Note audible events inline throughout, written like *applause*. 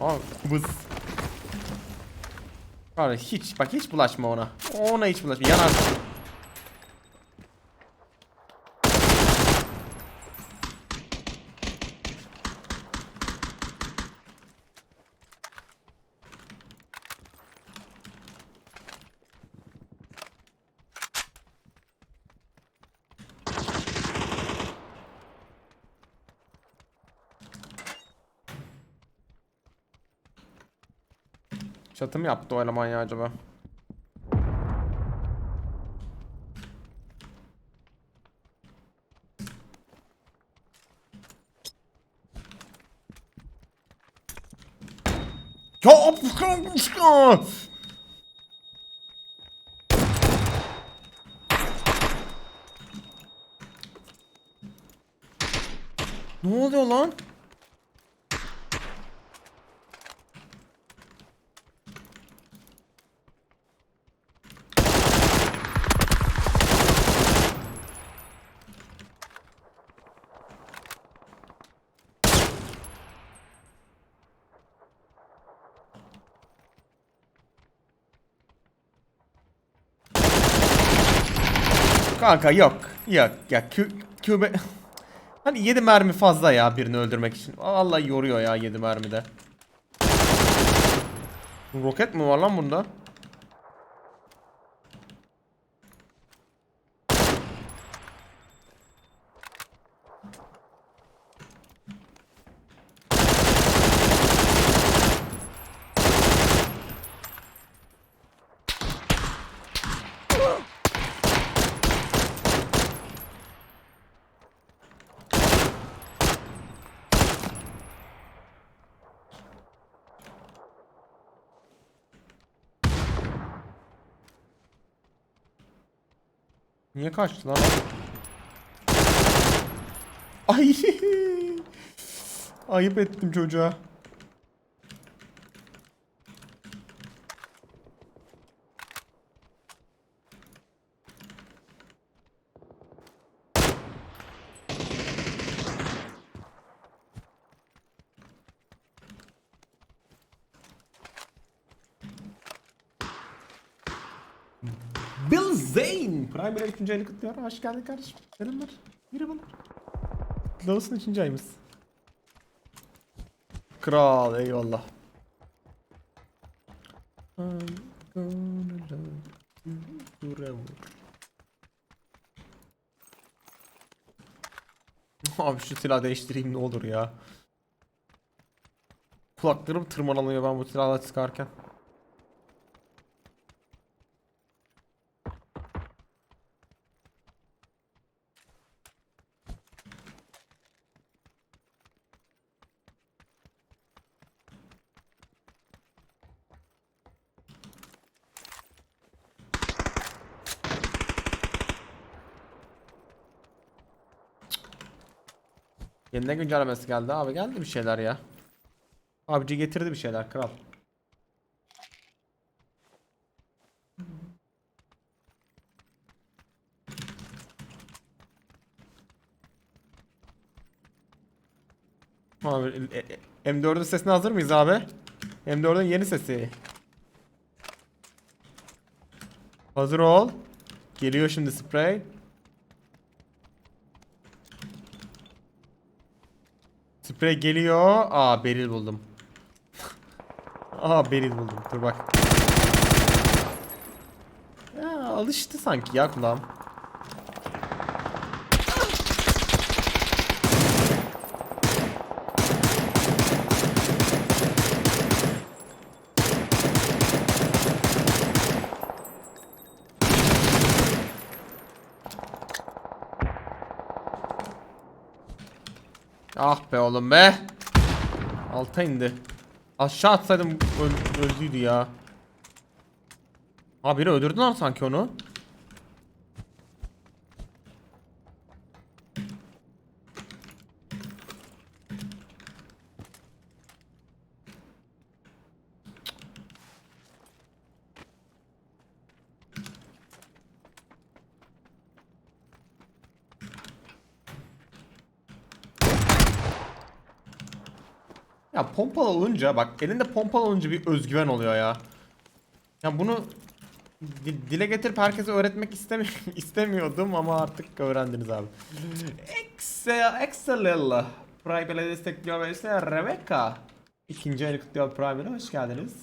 Aa bız. Abi hiç bak hiç bulaşma ona. Ona hiç bulaşma. Yanar. Çatım yaptı o eleman ya acaba. Ya Afgan Ne oluyor lan? Kanka yok. Yok. Ya kü kübe... *laughs* Hani 7 mermi fazla ya birini öldürmek için. Vallahi yoruyor ya 7 mermide. Roket mi var lan bunda? Niye kaçtı lan? Ay. *laughs* Ayıp ettim çocuğa. 3. ayını kutluyor. Hoş geldin kardeşim. Selamlar. Merhabalar. Kutlu olsun 3. ayımız. Kral eyvallah. I'm gonna love you forever. Abi şu silah değiştireyim ne olur ya. Kulaklarım tırmalanıyor ben bu silahla çıkarken. Yeniden güncellemesi geldi abi geldi bir şeyler ya. Abici getirdi bir şeyler kral. Abi e- e- M4'ün sesine hazır mıyız abi? M4'ün yeni sesi. Hazır ol. Geliyor şimdi sprey. Sprey geliyor. Aa beril buldum. *laughs* Aa beril buldum. Dur bak. Ya alıştı sanki ya kulağım. Ah be oğlum be. Alta indi. Aşağı atsaydım öl öldüydü ya. Ha biri öldürdü lan sanki onu. Ya pompalı olunca bak elinde pompalı olunca bir özgüven oluyor ya. Ya bunu di- dile getirip herkese öğretmek istemi *laughs* istemiyordum ama artık öğrendiniz abi. Excel, Excel. Prime'le destekliyor ve Rebecca. İkinci ayını kutluyor Prime'le hoş geldiniz.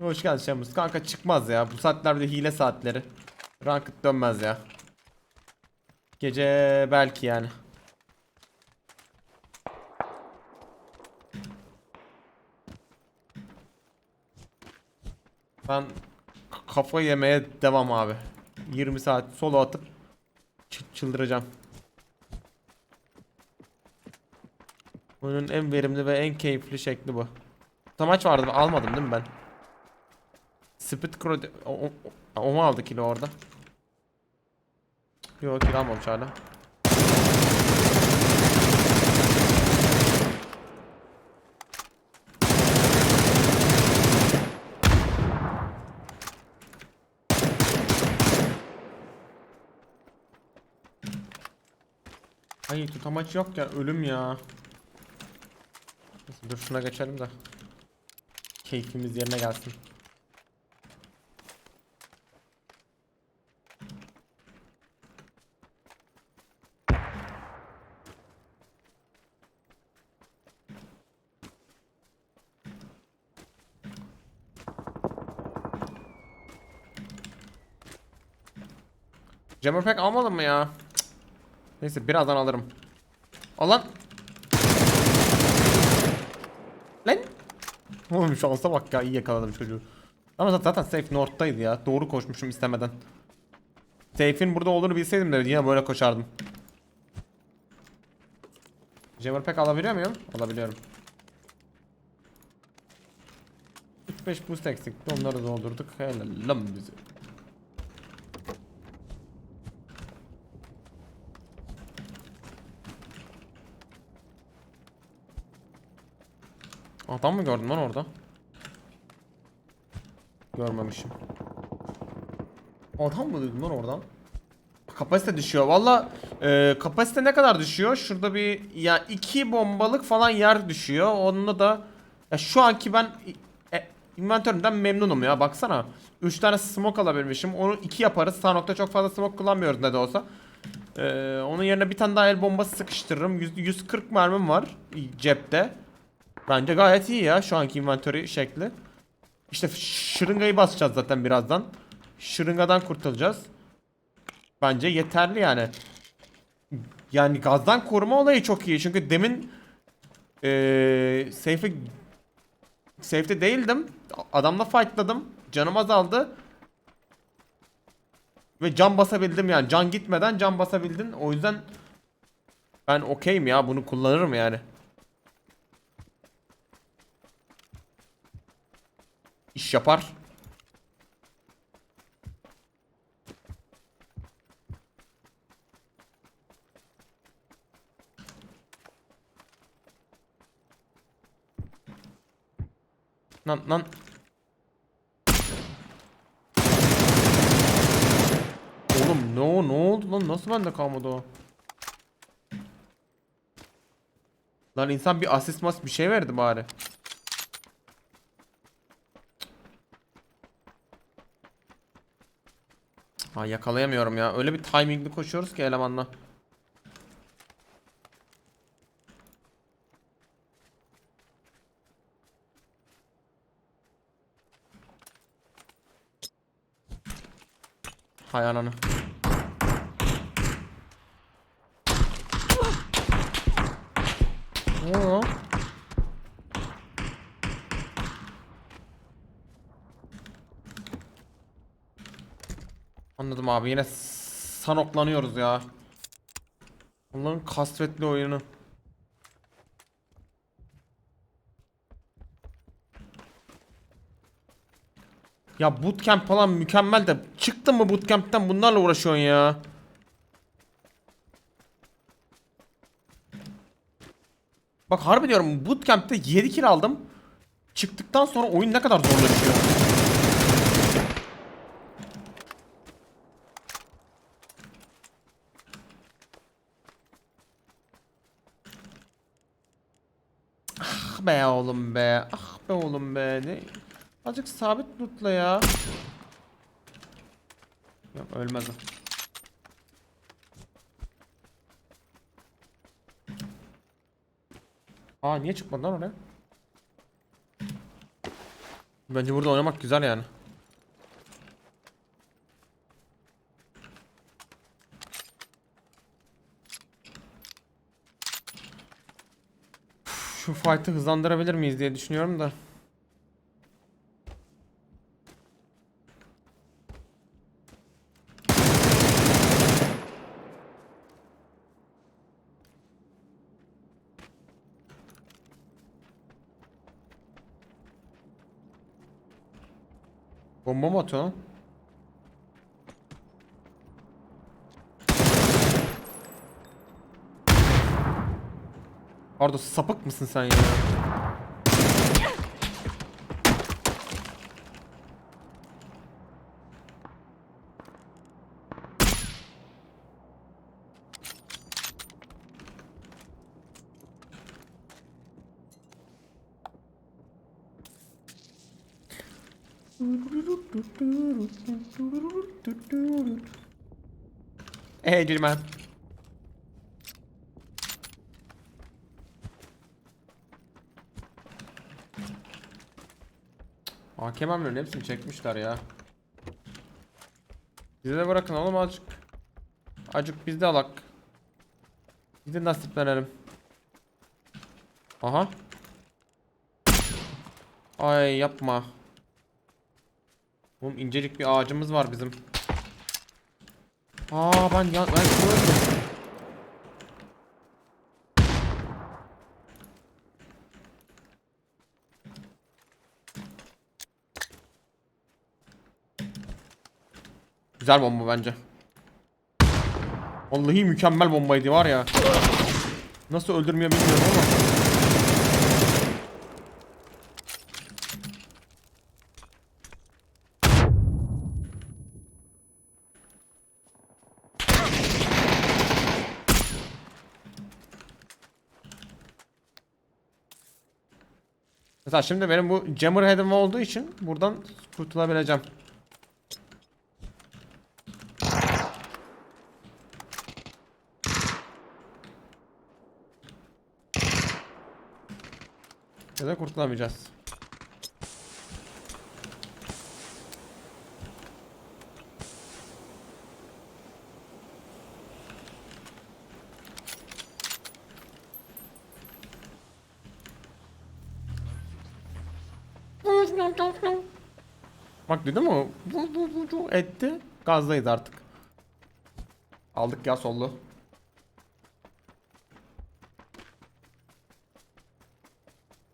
Hoş geldin Şemus. Kanka çıkmaz ya. Bu saatler bir de hile saatleri. Ranked dönmez ya. Gece belki yani. Ben kafa yemeye devam abi. 20 saat solo atıp çı- çıldıracağım. Oyunun en verimli ve en keyifli şekli bu. Tamaç vardı almadım değil mi ben? Speed Crow o, o, o mu aldı kilo orada? Yok kilo almamış hala. Ay tutamaç yok ya ölüm ya. Dur şuna geçelim de. Keyfimiz yerine gelsin. Jammer pack almadım mı ya? Cık. Neyse birazdan alırım. Al lan. Oğlum şansa bak ya iyi yakaladım çocuğu. Ama zaten safe north'taydı ya. Doğru koşmuşum istemeden. Safe'in burada olduğunu bilseydim de yine böyle koşardım. Jammer pack alabiliyor muyum? Alabiliyorum. 3-5 boost eksikti onları doldurduk. Helal lan bizi. Adam mı gördün lan orada? Görmemişim. Adam mı duydun lan oradan? Kapasite düşüyor. Valla e, kapasite ne kadar düşüyor? Şurada bir ya iki bombalık falan yer düşüyor. Onunla da ya şu anki ben e, inventörümden memnunum ya. Baksana. 3 tane smoke alabilmişim. Onu 2 yaparız. Sağ nokta çok fazla smoke kullanmıyoruz ne de olsa. E, onun yerine bir tane daha el bombası sıkıştırırım. 100, 140 mermim var cepte. Bence gayet iyi ya şu anki inventory şekli. İşte şırıngayı basacağız zaten birazdan. Şırıngadan kurtulacağız. Bence yeterli yani. Yani gazdan koruma olayı çok iyi. Çünkü demin ee, safe'e safe'de değildim. Adamla fightladım. Canım azaldı. Ve can basabildim yani. Can gitmeden can basabildin. O yüzden ben okeyim ya. Bunu kullanırım yani. İş yapar. Lan lan. Oğlum ne o ne oldu lan nasıl bende kalmadı o? Lan insan bir asist mas bir şey verdi bari. Ha yakalayamıyorum ya. Öyle bir timingli koşuyoruz ki elemanla. Hay ananı. Ne oluyor lan? Anladım abi yine sanoklanıyoruz ya. Onların kasvetli oyunu. Ya bootcamp falan mükemmel de çıktın mı bootcamp'ten bunlarla uğraşıyorsun ya. Bak harbi diyorum bootcamp'te 7 kill aldım. Çıktıktan sonra oyun ne kadar zorlaşıyor. Ah be oğlum be. Ah be oğlum be. Ne? Azıcık sabit tutla ya. Yok ölmez. Aa niye çıkmadı lan oraya? Bence burada oynamak güzel yani. Uf, Şu fight'ı hızlandırabilir miyiz diye düşünüyorum da. Bomba mı atıyor Pardon sapık mısın sen ya? Hey Gilman. Hakem hamlerin hepsini çekmişler ya. Bize de bırakın oğlum azıcık. Azıcık biz de alak. De nasiplenelim. Aha. Ay yapma. Oğlum incecik bir ağacımız var bizim. Aa ben ya ben gördüm. Güzel bomba bence. Vallahi mükemmel bombaydı var ya. Nasıl öldürmüyor bilmiyorum ama. Mesela şimdi benim bu jammer head'im olduğu için buradan kurtulabileceğim. Ya da kurtulamayacağız. Bak vu, vu Etti. Gazdayız artık. Aldık ya sollu.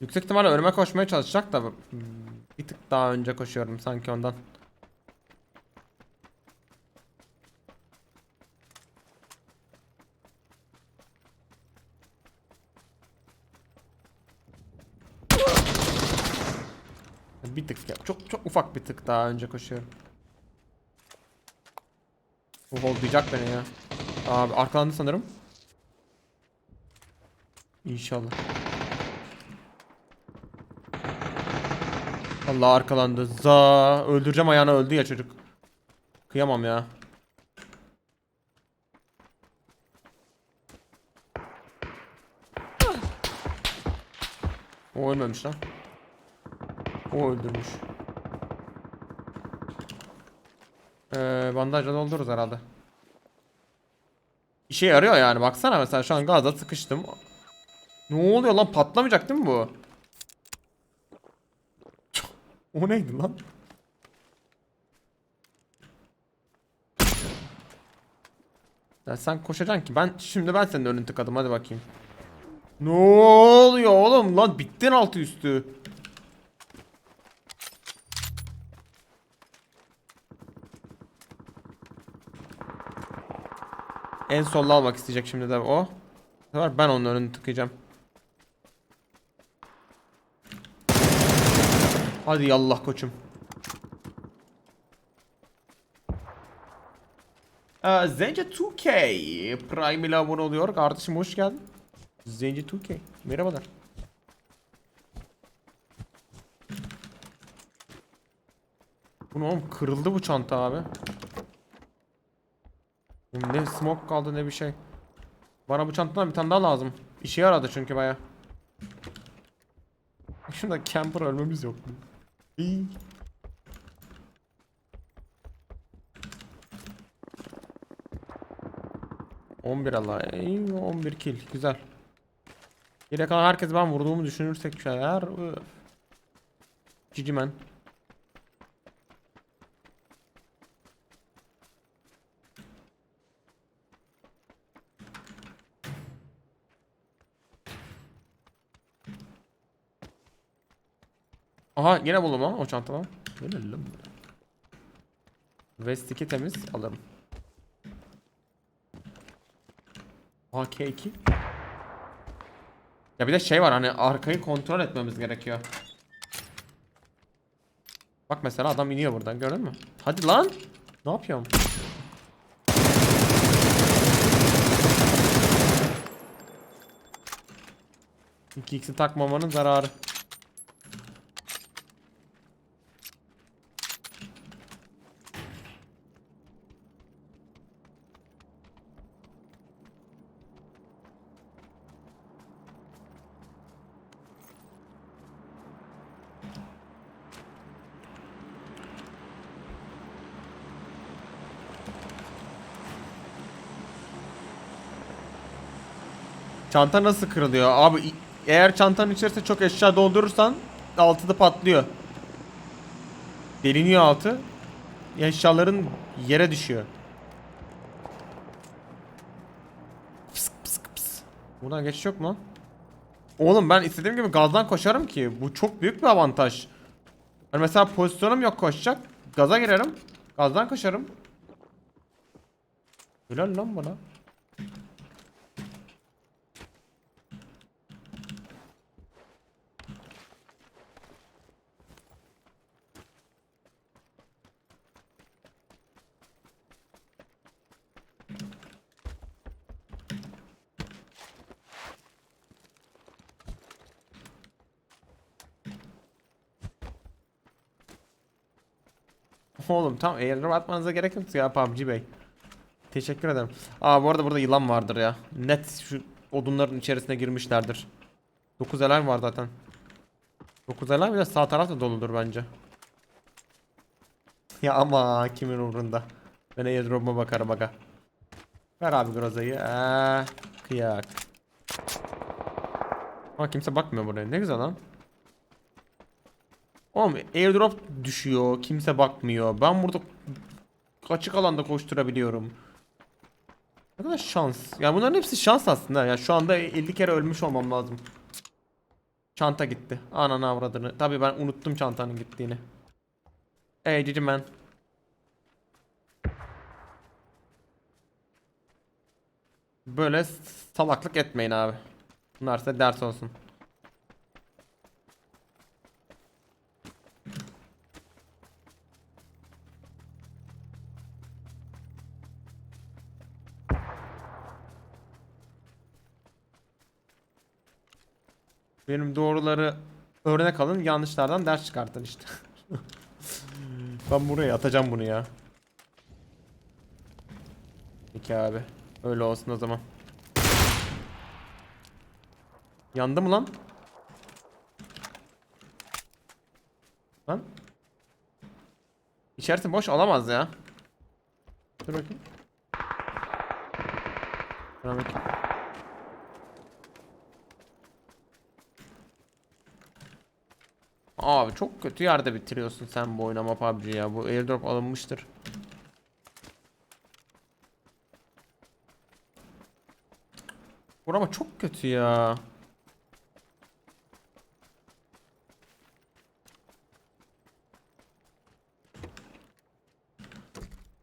Yüksek ihtimalle önüme koşmaya çalışacak da hmm, bir tık daha önce koşuyorum sanki ondan. Bir tık ya. Çok çok ufak bir tık daha önce koşuyorum. Bu holdlayacak beni ya. Abi arkalandı sanırım. İnşallah. Allah arkalandı. Za öldüreceğim ayağına öldü ya çocuk. Kıyamam ya. O ölmemiş lan. O öldürmüş. Ee, bandajla doldururuz herhalde. İşe yarıyor yani baksana mesela şu an gazda sıkıştım. Ne oluyor lan patlamayacak değil mi bu? O neydi lan? Ya sen koşacaksın ki ben şimdi ben senin önünü tıkadım hadi bakayım. Ne oluyor oğlum lan bittin altı üstü. En solda almak isteyecek şimdi de o. Bu sefer ben onun önünü tıkayacağım. Hadi yallah koçum. Ee, Zence 2K Prime ile abone oluyor. Kardeşim hoş geldin. Zence 2K. Merhabalar. Bu ne oğlum? Kırıldı bu çanta abi. Ne smoke kaldı ne bir şey. Bana bu çantadan bir tane daha lazım. İşe yaradı çünkü baya. Şunda camper ölmemiz yok. İyi. ...11 alay, 11 kill, güzel. Yine kalan herkes ben vurduğumu düşünürsek. Öf. Cici man. Aha yine buldum lan o çantadan. Yine lan. Vest 2 temiz alırım. AK2. Ya bir de şey var hani arkayı kontrol etmemiz gerekiyor. Bak mesela adam iniyor buradan gördün mü? Hadi lan. Ne yapıyorum? İki x'i takmamanın zararı. Çanta nasıl kırılıyor? Abi eğer çantanın içerisine çok eşya doldurursan altı da patlıyor. Deliniyor altı. Eşyaların yere düşüyor. Pısk pısk pıs. Buradan geçiş yok mu? Oğlum ben istediğim gibi gazdan koşarım ki. Bu çok büyük bir avantaj. Hani mesela pozisyonum yok koşacak. Gaza girerim. Gazdan koşarım. Helal lan bana. *laughs* Oğlum tam airdrop atmanıza gerek yok ya PUBG Bey. Teşekkür ederim. Aa bu arada burada yılan vardır ya. Net şu odunların içerisine girmişlerdir. 9 elay var zaten. 9 elay bir de sağ taraf da doludur bence. *laughs* Ya ama kimin umurunda. Ben airdrop'uma bakarım aga. Ver abi grozayı. Eee kıyak. Ama kimse bakmıyor buraya. Ne güzel lan. Oğlum airdrop düşüyor. Kimse bakmıyor. Ben burada açık alanda koşturabiliyorum. Ne kadar şans. Ya bunların hepsi şans aslında. Ya şu anda 50 kere ölmüş olmam lazım. Çanta gitti. Ananı avradını. Tabii ben unuttum çantanın gittiğini. Ey cici man. Böyle salaklık etmeyin abi. Bunlar size ders olsun. Benim doğruları örnek alın, yanlışlardan ders çıkartın işte. ben buraya atacağım bunu ya. Peki abi. Öyle olsun o zaman. Yandı mı lan? Lan? İçerisi boş olamaz ya. Dur bakayım. Dur bakayım. Abi çok kötü yerde bitiriyorsun sen bu oynama PUBG ya. Bu airdrop alınmıştır. Burama çok kötü ya.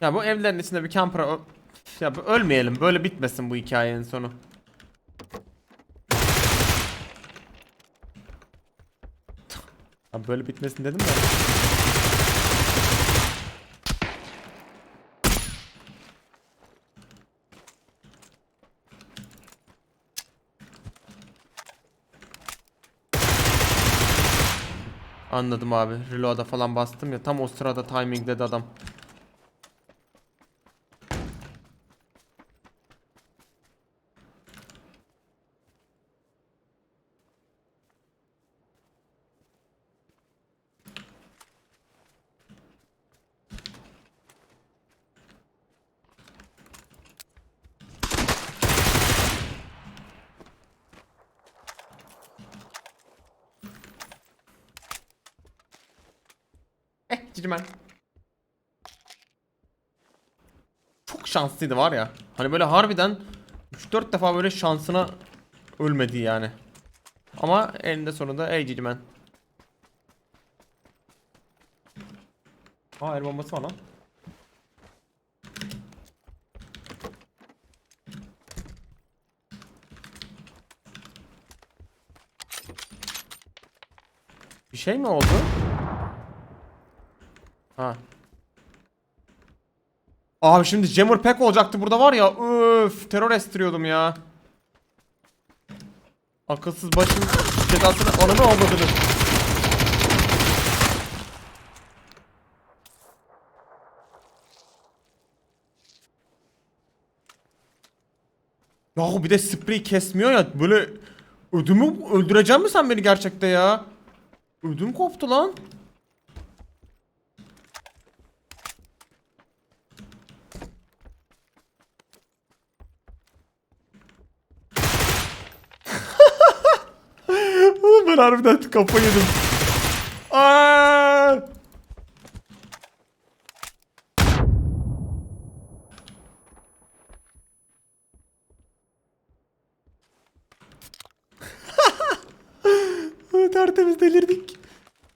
Ya bu evlerin içinde bir camper ö- ya ölmeyelim. Böyle bitmesin bu hikayenin sonu. Böyle bitmesin dedim de. Anladım abi. Reload'a falan bastım ya. Tam o sırada timing dedi adam. Cicimen. Çok şanslıydı var ya. Hani böyle harbiden 3-4 defa böyle şansına ölmedi yani. Ama eninde sonunda ey Cicimen. Aa el bombası var lan. Bir şey mi oldu? Ha. Abi şimdi Jammer Pack olacaktı burada var ya. Öf, terör estiriyordum ya. Akılsız başın cezasını ananı olmadığını. Yahu bir de sprey kesmiyor ya böyle ödümü öldüreceğim mi sen beni gerçekte ya? Ödüm koptu lan. Oğlum ben harbiden kafa yedim. Aa! *laughs* Tertemiz delirdik.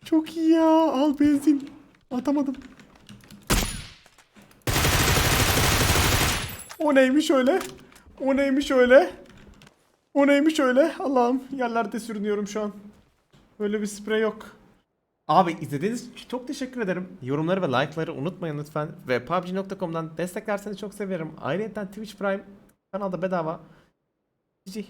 Çok iyi ya. Al benzin. Atamadım. O neymiş öyle? O neymiş öyle? O neymiş öyle? Allah'ım yerlerde sürünüyorum şu an. Öyle bir sprey yok. Abi izlediğiniz için çok teşekkür ederim. Yorumları ve like'ları unutmayın lütfen. Ve PUBG.com'dan desteklerseniz çok severim. Ayrıca Twitch Prime kanalda bedava. GG.